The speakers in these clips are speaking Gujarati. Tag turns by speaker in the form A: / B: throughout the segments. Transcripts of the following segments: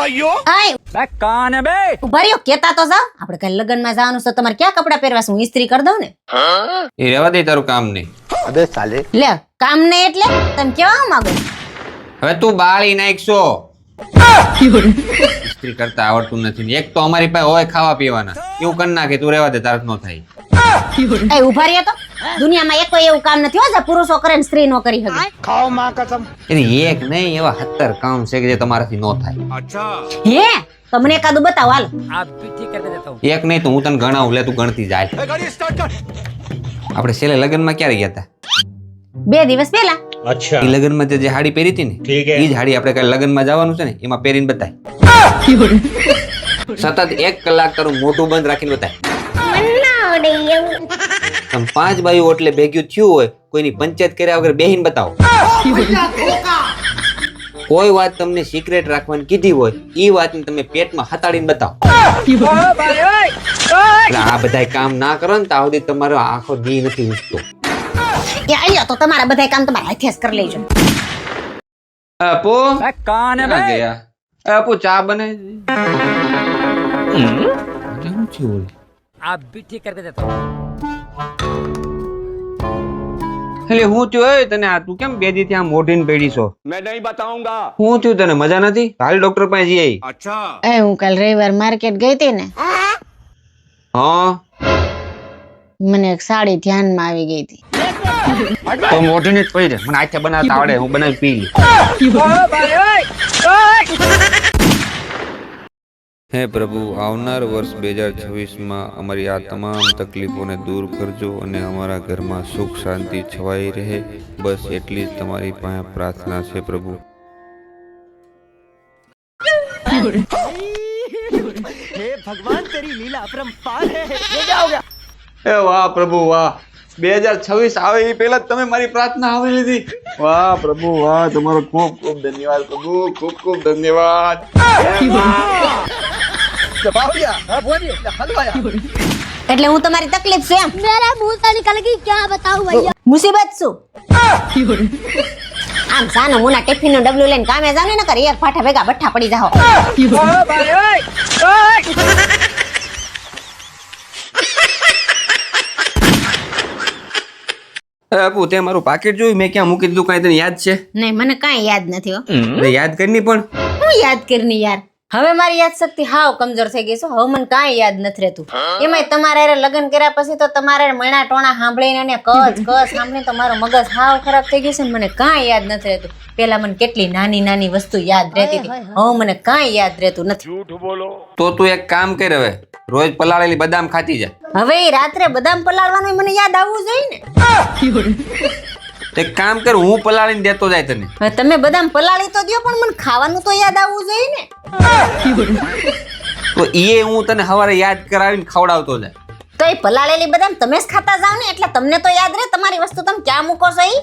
A: ભાઈઓ?
B: બે કાને બે?
A: ઊભા કેતા તો જા આપણે કઈ લગનમાં જવાનું છે તમારે ક્યાં કપડા પહેરવા હું ઇસ્ત્રી કરી દઉં ને.
C: એ રેવા દે તારું કામ નહીં
D: અબે સાલે
A: લે કામ નહીં એટલે? તમે કેવા માંગો?
C: હવે તું બાળી નાખશો. ઇસ્ત્રી કરતા આવડતું નથી એક તો અમારી પાસે હોય ખાવા પીવાના. એવું કરી નાખે તું રેવા દે તારત નો થાય.
A: ઊભા રહ્યા તો. દુનિયામાં એકો એવું કામ નથી હોતા પુરુષો કરે ને સ્ત્રી નો કરી શકે.
D: ખાઓ માં કસમ.
C: એની એક નહીં એવા 70 કામ છે કે જે તમારાથી નો થાય.
A: હે તમને એકાદું બતાવ હાલ.
C: એક નહીં તો હું તને ગણાવું લે તું ગણતી જાય. આપણે છેલ્લે લગ્નમાં ક્યારે ગયા હતા?
A: બે દિવસ પહેલા.
D: અચ્છા.
C: એ લગ્નમાં જે હાડી પહેરી હતી ને એ જ હાડી આપણે કઈ લગ્નમાં જવાનું છે ને એમાં પહેરીને બતાય. સતત એક કલાક તારું મોટું બંધ રાખીને બતાય. તમે પાંચ બાયું એટલે ભેગ્યું થયું હોય કોઈની પંચાયત કર્યા વગર બેહીને બતાવો. કોઈ વાત તમને સિક્રેટ રાખવાની કીધી હોય એ વાતને તમે પેટમાં હતાડીને બતાવો. આ બધા કામ ના કરો ને ત્યાં સુધી તમારો આખો દી નથી ઉઠતો.
A: તો તમારા બધા કામ તમારા હાથે કરી લેજો.
C: આપો
B: કાન
C: ગયા? આપો ચા બને?
B: ભી ઠીક કરકે દેતા હું
C: એટલે હું થયું એ તને આ તું કેમ બે દી ત્યાં મોઢીને પડી છો?
D: મેં નહીં બતાઉંગા
C: હું થયું તને મજા નથી હાલ ડોક્ટર પાસે જઈ આવી
D: અચ્છા.
A: એ હું કાલ રવિવાર માર્કેટ ગઈ હતી ને?
C: હા.
A: મને એક સાડી ધ્યાનમાં આવી ગઈ હતી.
C: તો મોઢીને જ પડી મને આખે બનાવતા આવડે હું બનાવી પી લી હે પ્રભુ આવનાર વર્ષ બે હજાર છવ્વીસમાં અમારી આ તમામ તકલીફોને દૂર કરજો અને અમારા ઘરમાં સુખ શાંતિ છવાઈ રહે. બસ એટલી જ તમારી પાસે પ્રાર્થના છે પ્રભુ. એ વાહ પ્રભુ વાહ. બે હજાર છવ્વીસ આવે એ પહેલા તમે મારી પ્રાર્થના આવી લીધી. વાહ પ્રભુ વાહ તમારો ખૂબ ખૂબ ધન્યવાદ પ્રભુ ખૂબ ખૂબ ધન્યવાદ.
A: એટલે હું તમારી તકલીફ છે એમ
E: मेरा मुंह से निकल गई क्या बताऊं भैया
A: મુસીબત શું આમ સાનો મુના ટિફિન નું ડબલું લઈને કામે જાવ ને નકર એક ફાટા ભેગા બઠ્ઠા પડી જાઓ
C: આપુ તે મારું પાકીટ જોયું મેં ક્યાં મૂકી દીધું કાંઈ તને યાદ છે
A: નહીં મને કાંઈ યાદ નથી હો
C: એટલે યાદ કરી પણ
A: હું યાદ કરી યાર હવે મારી યાદ શક્તિ હાવ કમજોર થઈ ગઈ છે. હવે મને કાંઈ યાદ નથી રહેતું. એમાંય તમારે હારે લગ્ન કર્યા પછી તો તમારે મણા ટોણા સાંભળીને અને કચ કચ સાંભળીને તો મારો મગજ હાવ ખરાબ થઈ ગયું છે ને મને કાંઈ યાદ નથી રહેતું. પેલા મને કેટલી નાની નાની વસ્તુ યાદ રહેતી હતી. હવે મને કાંઈ યાદ રહેતું નથી.
C: તો તું એક કામ કર હવે. રોજ પલાળેલી બદામ ખાતી જા.
A: હવે રાત્રે બદામ પલાળવાનું મને યાદ આવવું જોઈએ ને.
C: તો એક કામ કર હું પલાળીને દેતો જાય તને.
A: તમે બદામ પલાળી તો દો પણ મને ખાવાનું તો યાદ આવવું જોઈએ ને.
C: તો એ હું તને સવારે યાદ કરાવીને ખવડાવતો જાય.
A: તો એ બદામ તમે જ ખાતા જાવ ને એટલે તમને તો યાદ રહે તમારી વસ્તુ તમે ક્યાં મૂકો છો એ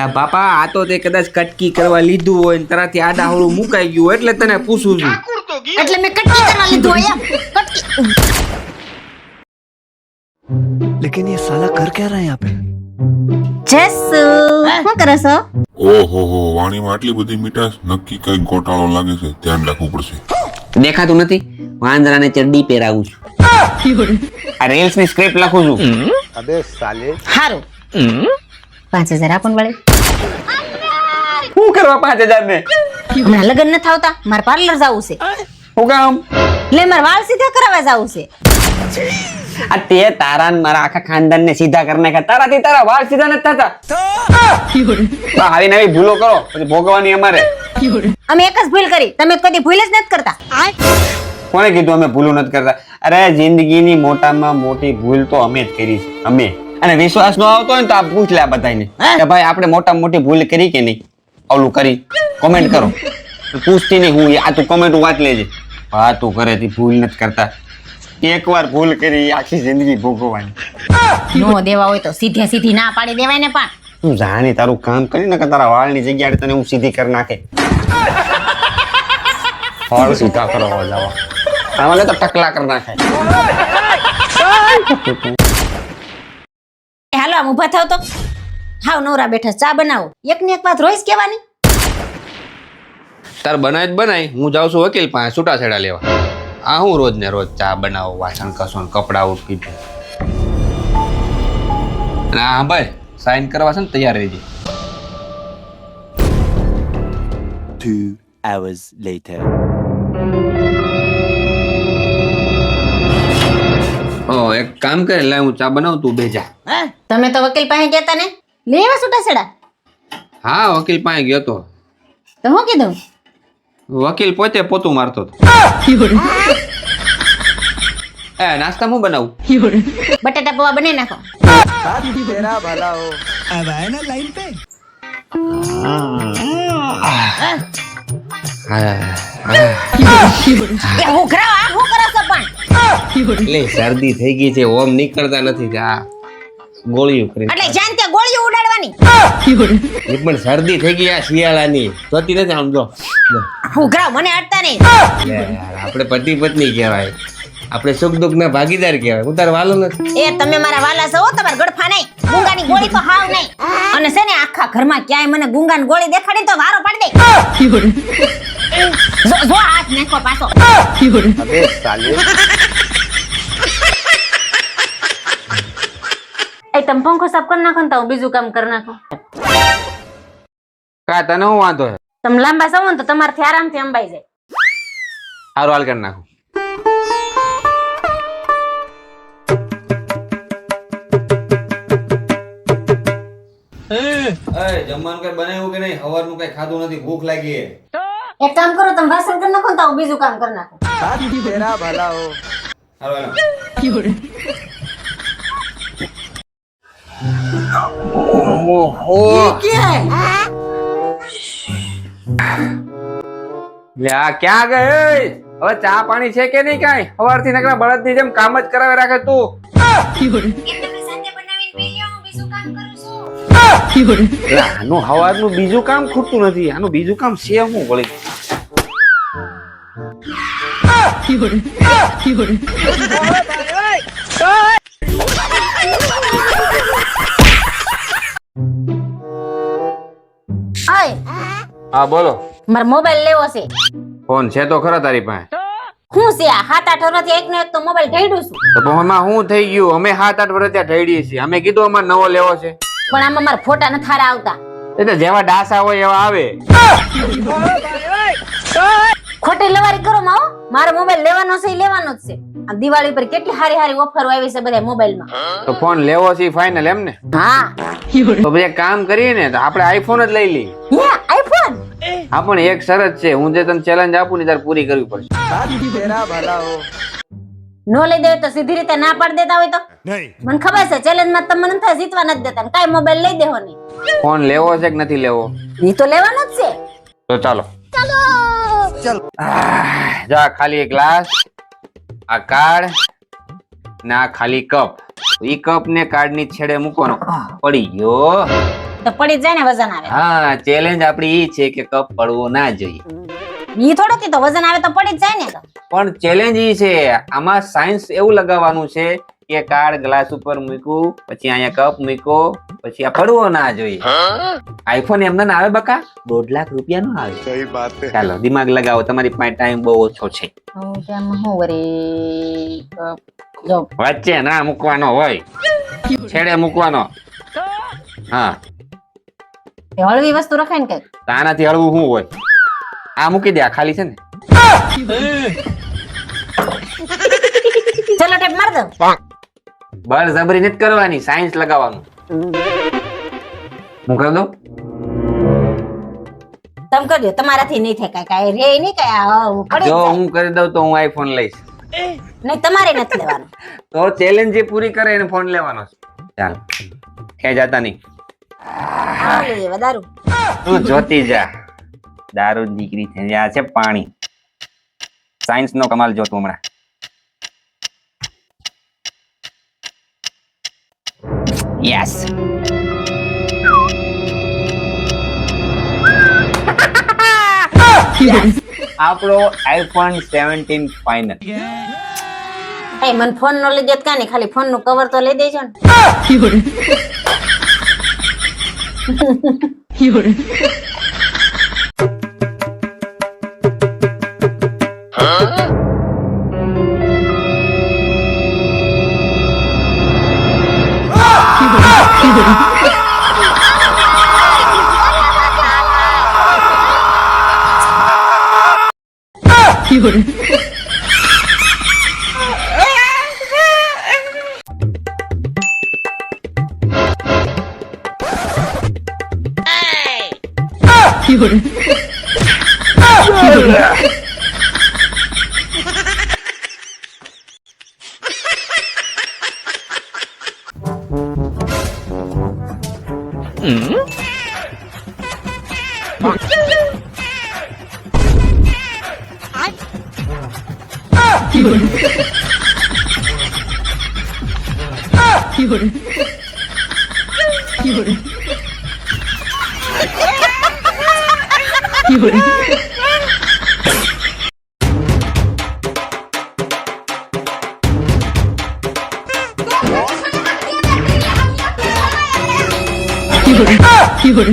C: લા બાપા આ તો તે કદાચ કટકી કરવા લીધું હોય ને તારાથી આડા હોળું મુકાઈ ગયું એટલે તને પૂછું છું.
A: એટલે મેં કટકી કરવા લીધું હોય કટકી.
F: લેકિન યે સાલા કર ક્યા રહા હે યહાં
A: જસુ શું કરો છો?
G: ઓહો હો વાણીમાં આટલી બધી મીઠાશ નક્કી કઈ ગોટાળો લાગે છે ધ્યાન રાખવું પડશે.
C: દેખાતું નથી? વાંદરાને ચડ્ડી પહેરાવું છું. આ રીલ્સની સ્ક્રિપ્ટ લખું છું.
D: અબે સાલે.
A: હારું. પાંચ હજાર આપો ને વળે.
C: શું કરવા પાંચ હજાર ને
A: હમણાં લગ્ન ન થાવતા મારે પાર્લર જવું છે.
C: હું કામ?
A: લે મારે વાળ સીધા કરાવવા જવું છે.
C: આ તે તારા ને મારા આખા ખાનદાન ને સીધા કરી નાખ્યા તારાથી તારા વાળ સીધા નથી થતા. આવી નવી ભૂલો કરો પછી ભોગવવાની અમારે.
A: અમે એક જ ભૂલ કરી તમે કદી ભૂલ જ નથી કરતા.
C: કોણે કીધું અમે ભૂલો નથી કરતા? અરે જિંદગીની મોટામાં મોટી ભૂલ તો અમે જ કરી છે અમે. અને વિશ્વાસ નો આવતો હોય ને તો આ પૂછ લે આ બધાને કે ભાઈ આપણે મોટામાં મોટી ભૂલ કરી કે નહીં? ઓલું કરી કોમેન્ટ કરો. પૂછતી નહીં હું આ તું કોમેન્ટ વાંચ લેજે. હા તું કરે ભૂલ નથી કરતા. એકવાર ભૂલ કરી આખી જિંદગી ભોગવવાની.
A: નો દેવા હોય તો સીધે સીધી ના પાડી દેવાય ને પણ.
C: તું જાણે તારું કામ કરી ને કે તારા વાળની જગ્યાએ તને હું સીધી કરી નાખે. વાળ સીધા કરો જવા. આમાં તો ટકલા કરી નાખે.
A: હાલો આમ ઊભા થાવ તો. હાવ નવરા બેઠા ચા બનાવો. એક ને એક વાત રોજ કહેવાની?
C: તાર બનાય જ બનાય. હું જાઉં છું વકીલ પાસે છૂટાછેડા લેવા. આ હું રોજ ને રોજ ચા બનાવો વાસણ કસો ને કપડાં ઉટકી અને હા ભાઈ સાઈન કરવા છે ને તૈયાર રહેજે.
H: Two hours later.
C: ઓ એક કામ કરે લે હું ચા બનાવું તું બેજા
A: તમે તો વકીલ પાસે ગયા તા ને? લેવા છૂટાછેડા
C: હા વકીલ પાસે ગયો તો.
A: તો હું કીધું?
C: વકીલ પોતે પોતું મારતો હતો એ નાસ્તા હું બનાવું
A: બટાટા પૌવા બનાવી નાખો
H: अब आए ना लाइन पे
A: એ ઉઘરાવ આ શું કરો છો પણ
C: એટલે શરદી થઈ ગઈ છે ઓમ નીકળતા નથી કે આ ગોળીઓ
A: એટલે જ્યાં ત્યાં ઉડાડવાની.
C: એક પણ શરદી થઈ ગઈ આ શિયાળાની. થતી નથી સમજો
A: ઉઘરાવ મને અડતા નહીં.
C: આપણે પતિ પત્ની કહેવાય. આપણે સુખ દુઃખ ના ભાગીદાર કહેવાય. હું તાર વાલો નથી.
A: એ તમે મારા વાલા છો તમારા ગડફા નહીં. ગુંગાની ગોળી તો હાવ નહીં. અને છે ને આખા ઘરમાં ક્યાંય મને ગુંગાની ગોળી દેખાડી તો વારો પાડી દે. જો હાથ નાખો પાછો.
D: અબે સાલ્યો
A: એ તમે પંખો સાફ કરી નાખો ને તો હું બીજું કામ કરી નાખો.
C: કા તને હું વાંધો છે
A: તમે લાંબા સવો ને તો તમારથી આરામથી અંબાઈ જાય.
C: સારું હાલ કરી નાખું. જમવાનું કઈ બનાવ્યું કે નહીં? સવારનું કઈ ખાધું નથી ભૂખ લાગી
A: એક કામ કરો તમે વાસણ કરી નાખો ને તો હું બીજું કામ કરી નાખું.
C: સારું હાલો. ઓહો લે, આ ક્યાં ગઈ? હવે ચા પાણી છે કે નહીં કાંઈ? સવારથી નકરા બળદની જેમ કામ જ કરાવે રાખે તું. આનું હવાર હવારનું બીજું કામ ખૂટતું નથી. આનું બીજું કામ છે હું વળી?
A: ઓય
C: હા બોલો.
A: મારો મોબાઈલ લેવો છે.
C: ફોન છે તો ખરા તારી પાસે.
A: હું છે આ સાત આઠ વર્ષથી એક નો એક તો મોબાઈલ ઢેડું છું.
C: તો એમાં શું થઈ ગયું? અમે સાત આઠ વર્ષ ત્યાં ઢેડીએ છીએ. અમે કીધું અમારે નવો લેવો છે.
A: પણ આમાં મારા ફોટા ન થારા આવતા.
C: એટલે જેવા ડાસા હોય એવા આવે.
A: ખોટી લવારી કરો માં હો. મારો મોબાઈલ લેવાનો છે લેવાનો જ છે. આ દિવાળી પર કેટલી હારી હારી ઓફરો આવી છે બધા મોબાઈલમાં
C: તો ફોન લેવો છે ફાઇનલ એમ ને?
A: હા.
C: તો પછી કામ કરીએ ને તો આપણે આઈફોન જ લઈ લઈએ.
A: હે
C: પણ એક શરત છે. હું જે તને ચેલેન્જ આપું ને તારે પૂરી કરવી પડશે.
A: નો લઈ દે તો સીધી રીતે ના પાડી દેતા હોય તો?
H: नहीं
A: મને ખબર છે ચેલેન્જમાં તમે મને થાય જીતવા નથી દેતા કાઈ મોબાઈલ લઈ દેવો નહીં.
C: ફોન લેવો છે કે નથી લેવો?
A: એ તો લેવાનો જ છે.
C: તો ચાલો. આહ, જા ખાલી એક ગ્લાસ આ કાર્ડ ના ખાલી કપ ઈ કપ ને કાર્ડની છેડે મૂકવાનો. પડી ગયો.
A: તો પડી જાય ને વજન આવે.
C: હા ચેલેન્જ આપડી ઈ છે કે કપ પડવો ના જોઈએ.
A: ઈ થોડો કે તો વજન આવે તો પડી જાય ને
C: પણ ચેલેન્જ ઈ છે આમાં સાયન્સ એવું લગાવવાનું છે કે કાર્ડ ગ્લાસ ઉપર મૂક્યું પછી અહીંયા કપ મૂકો પછી આ પડવો ના જોઈએ. આઈફોન એમ ના આવે બકા? દોઢ લાખ રૂપિયા નો આવે.
D: સહી વાત છે.
C: ચાલો દિમાગ લગાવો તમારી પાસે ટાઈમ બહુ ઓછો છે. વચ્ચે ના મૂકવાનો હોય. છેડે મૂકવાનો. હા.
A: હળવી વસ્તુ રખાય ને કંઈક
C: તાનાથી હળવું શું હોય? આ મૂકી દે આ ખાલી છે ને.
A: ચલો ટેપ માર દો.
C: બળ જબરી નથી કરવાની સાયન્સ લગાવવાનું. હું કરી દઉં?
A: તમે કરજો તમારાથી નહીં થાય કાંઈ. કાંઈ રે નહીં કાંઈ પડી જો
C: હું કરી દઉં તો હું આઈફોન લઈશ.
A: નહીં તમારે નથી લેવાનું.
C: તો ચેલેન્જ જે પૂરી કરે એને ફોન લેવાનો છે. ચાલ. ક્યાંય જાતા નહીં.
A: દારૂ.
C: તું જોતી જા. દારૂ દીકરી થઈ આ છે પાણી. સાયન્સ નો કમાલ જોતું હમણાં. યસ આપણો આઈફોન સેવન્ટીન ફાઇનલ
A: એ મને ફોન નો લઈ દેત કાની નહીં ખાલી ફોનનું કવર તો લઈ દેજો ને. 有人。啊啊有人。কি করে? কি করে কি করে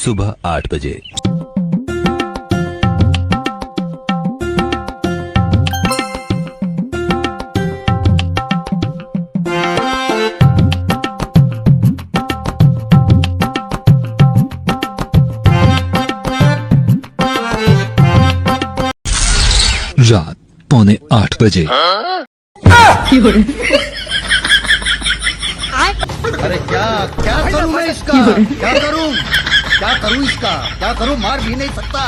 F: सुबह आठ बजे रात पौने आठ बजे अरे क्या क्या करूं मैं इसका क्या करूं क्या करूं इसका क्या करूं मार भी नहीं सकता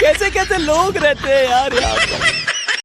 F: कैसे कैसे लोग रहते हैं यार यहाँ